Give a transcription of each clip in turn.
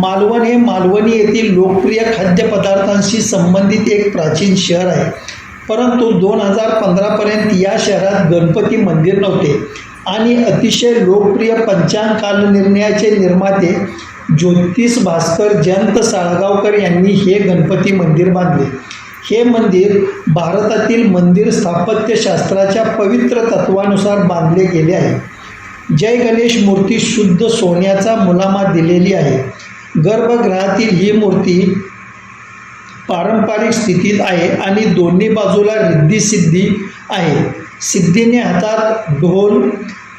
मालवण हे मालवणी येथील लोकप्रिय खाद्यपदार्थांशी संबंधित एक प्राचीन शहर आहे. परंतु दोन हजार पंधरापर्यंत या शहरात गणपती मंदिर नव्हते आणि अतिशय लोकप्रिय पंचांग कालनिर्णयाचे निर्माते ज्योतिष भास्कर जयंत साळगावकर यांनी हे गणपती मंदिर बांधले. हे मंदिर भारतातील मंदिर स्थापत्यशास्त्राच्या पवित्र तत्वानुसार बांधले गेले आहे. जय गणेश मूर्ती शुद्ध सोन्याचा मुलामा दिलेली आहे. गर्भगृहातील ही मूर्ती पारंपरिक स्थितीत आहे आणि दोन्ही बाजूला रिद्धी सिद्धी आहे. सिद्धीने हातात ढोल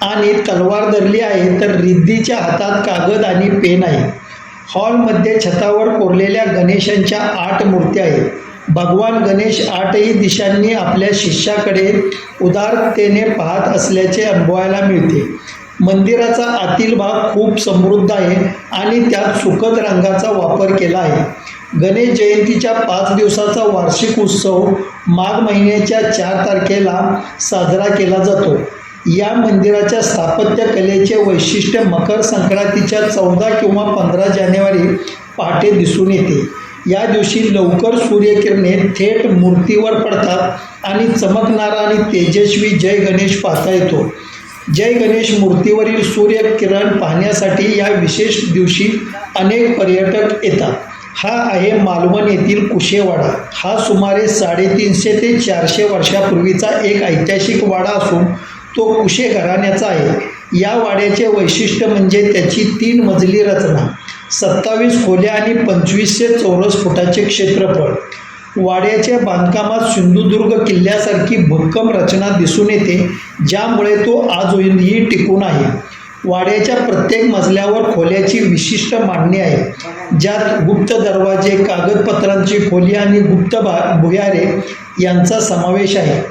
आणि तलवार धरली आहे तर रिद्धीच्या हातात कागद आणि पेन आहे. हॉलमध्ये छतावर कोरलेल्या गणेशांच्या आठ मूर्त्या आहेत. भगवान गणेश आठही दिशांनी आपल्या शिष्याकडे उदारतेने पाहत असल्याचे अनुभवायला मिळते. मंदिराचा आतील भाग खूप समृद्ध आहे आणि त्यात सुखद रंगाचा वापर केला आहे. गणेश जयंतीच्या पाच दिवसाचा वार्षिक उत्सव माघ महिन्याच्या चार तारखेला साजरा केला जातो. या मंदिराच्या स्थापत्य कलेचे वैशिष्ट्य मकर संक्रांतीच्या चौदा किंवा पंधरा जानेवारी पहाटे दिसून येते. या दिवशी लवकर सूर्यकिरणे थेट मूर्तीवर पडतात आणि चमकणारा आणि तेजस्वी जय गणेश पाहता येतो. जय गणेश मूर्तीवरील सूर्यकिरण पाहण्यासाठी या विशेष दिवशी अनेक पर्यटक येतात. हा आहे मालवण येथील कुशेवाडा. हा सुमारे साडेतीनशे ते चारशे वर्षापूर्वीचा एक ऐतिहासिक वाडा असून तो कुशे घराण्याचा आहे. या वाड्याचे वैशिष्ट्य म्हणजे त्याची तीन मजली रचना सत्तावीस खोल्या आणि पंचवीसशे चौरस फुटाचे क्षेत्रफळ. वाड्याच्या बांधकामात सिंधुदुर्ग किल्ल्यासारखी भक्कम रचना दिसून येते ज्यामुळे तो आजही टिकून आहे. वाड्याच्या प्रत्येक मजल्यावर खोल्याची विशिष्ट मांडणी आहे. ज्यात गुप्त दरवाजे कागदपत्रांची खोली आणि गुप्त भा भुयारे यांचा समावेश आहे.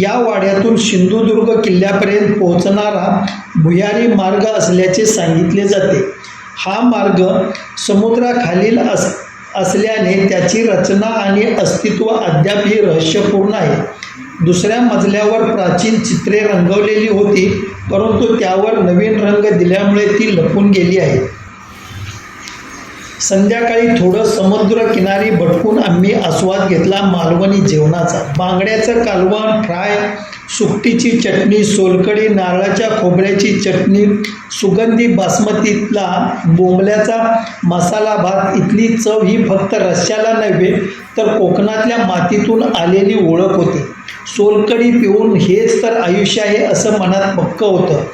या वाड्यातून सिंधुदुर्ग किल्ल्यापर्यंत पोहोचणारा भुयारी मार्ग असल्याचे सांगितले जाते. हा मार्ग समुद्राखालील अस असल्याने त्याची रचना आणि अस्तित्व अद्यापही रहस्यपूर्ण आहे. दुसऱ्या मजल्यावर प्राचीन चित्रे रंगवलेली होती परंतु त्यावर नवीन रंग दिल्यामुळे ती लपून गेली आहे. संध्याकाळी थोडं समुद्र किनारी भटकून आम्ही आस्वाद घेतला मालवणी जेवणाचा. बांगड्याचं कालवण फ्राय सुकटीची चटणी सोलकडी नारळाच्या खोबऱ्याची चटणी सुगंधी बासमतीतला बोंबल्याचा मसाला भात इथली चव ही फक्त रश्याला नव्हे तर कोकणातल्या मातीतून आलेली ओळख होती. सोलकडी पिऊन हेच तर आयुष्य आहे असं मनात पक्क होतं.